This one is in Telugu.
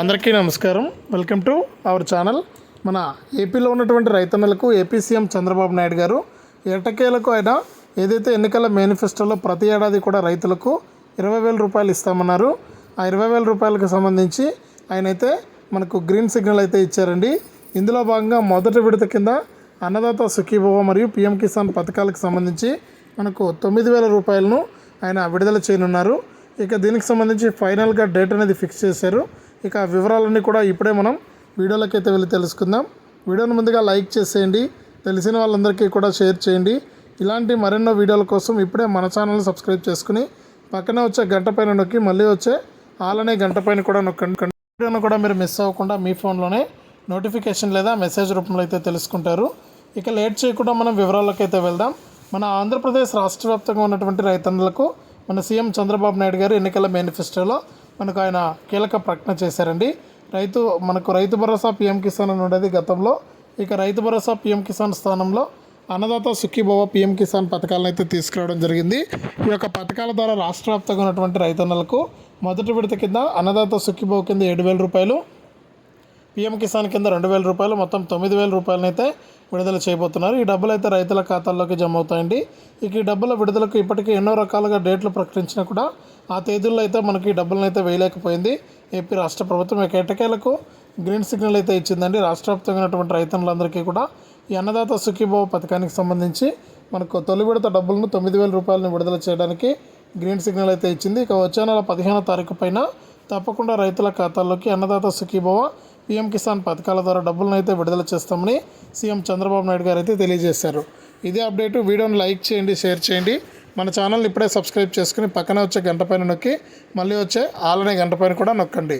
అందరికీ నమస్కారం. వెల్కమ్ టు అవర్ ఛానల్ మన ఏపీలో ఉన్నటువంటి రైతన్నలకు ఏపీ సీఎం చంద్రబాబు నాయుడు గారు ఎటకేలకు ఆయన ఏదైతే ఎన్నికల మేనిఫెస్టోలో ప్రతి ఏడాది కూడా రైతులకు ఇరవై వేల రూపాయలు ఇస్తామన్నారు. ఆ ఇరవై వేల రూపాయలకు సంబంధించి ఆయన అయితే మనకు గ్రీన్ సిగ్నల్ అయితే ఇచ్చారండి. ఇందులో భాగంగా మొదటి విడత కింద అన్నదాత సుఖీభవ మరియు పిఎం కిసాన్ పథకాలకు సంబంధించి మనకు తొమ్మిది వేల రూపాయలను ఆయన విడుదల చేయనున్నారు. ఇక దీనికి సంబంధించి ఫైనల్గా డేట్ అనేది ఫిక్స్ చేశారు. ఇక వివరాలన్నీ కూడా ఇప్పుడే మనం వీడియోలోకి అయితే వెళ్ళి తెలుసుకుందాం. వీడియోని ముందుగా లైక్ చేసేయండి. తెలిసిన వాళ్ళందరికీ కూడా షేర్ చేయండి. ఇలాంటి మరెన్నో వీడియోల కోసం ఇప్పుడే మన ఛానల్ని సబ్స్క్రైబ్ చేసుకుని పక్కనే వచ్చే గంట పైన నొక్కి మళ్ళీ వచ్చే ఆలనే గంట పైన కూడా నొక్కండి. వీడియోను కూడా మీరు మిస్ అవ్వకుండా మీ ఫోన్లోనే నోటిఫికేషన్ లేదా మెసేజ్ రూపంలో అయితే తెలుసుకుంటారు. ఇక లేట్ చేయకుండా మనం వివరాల్లోకి అయితే వెళ్దాం. మన ఆంధ్రప్రదేశ్ రాష్ట్ర వ్యాప్తంగా ఉన్నటువంటి రైతన్నులకు మన సీఎం చంద్రబాబు నాయుడు గారు ఎన్నికల మేనిఫెస్టోలో మనకు ఆయన కీలక ప్రకటన చేశారండి. రైతు మనకు రైతు భరోసా పీఎం కిసాన్ అని ఉండేది గతంలో. ఇక రైతు భరోసా పీఎం కిసాన్ స్థానంలో అన్నదాత సుఖీభవ పీఎం కిసాన్ పథకాలను అయితే తీసుకురావడం జరిగింది. ఈ యొక్క పథకాల ద్వారా రాష్ట్ర వ్యాప్తంగా ఉన్నటువంటి రైతన్నలకు మొదటి విడత కింద అన్నదాత సుఖీభవ కింద ఏడు వేల రూపాయలు పీఎం కిసాన్ కింద రెండు వేల రూపాయలు మొత్తం తొమ్మిది వేల రూపాయలనైతే విడుదల చేయబోతున్నారు. ఈ డబ్బులు అయితే రైతుల ఖాతాల్లోకి జమ అవుతాయండి ఇక ఈ డబ్బుల విడుదలకు ఇప్పటికీ ఎన్నో రకాలుగా డేట్లు ప్రకటించినా కూడా ఆ తేదీల్లో అయితే మనకి ఈ డబ్బులను అయితే వేయలేకపోయింది. ఏపీ రాష్ట్ర ప్రభుత్వం ఇక ఎటకేలకు గ్రీన్ సిగ్నల్ అయితే ఇచ్చిందండి. రాష్ట్ర వ్యాప్తంగా ఉన్నటువంటి రైతులందరికీ కూడా ఈ అన్నదాత సుఖీభావ పథకానికి సంబంధించి మనకు తొలి విడత డబ్బులను తొమ్మిది వేల రూపాయలను విడుదల చేయడానికి గ్రీన్ సిగ్నల్ అయితే ఇచ్చింది. ఇక వచ్చే నెల పదిహేనో తారీఖు పైన తప్పకుండా రైతుల ఖాతాల్లోకి అన్నదాత సుఖీభవ పీఎం కిసాన్ పథకాల ద్వారా డబ్బులను అయితే విడుదల చేస్తామని సీఎం చంద్రబాబు నాయుడు గారు అయితే తెలియజేశారు. ఇదే అప్డేట్ వీడియోని లైక్ చేయండి షేర్ చేయండి. మన ఛానల్ని ఇప్పుడే సబ్స్క్రైబ్ చేసుకుని పక్కనే వచ్చే గంట పైన నొక్కి మళ్ళీ వచ్చే ఆలనే గంట పైన కూడా నొక్కండి.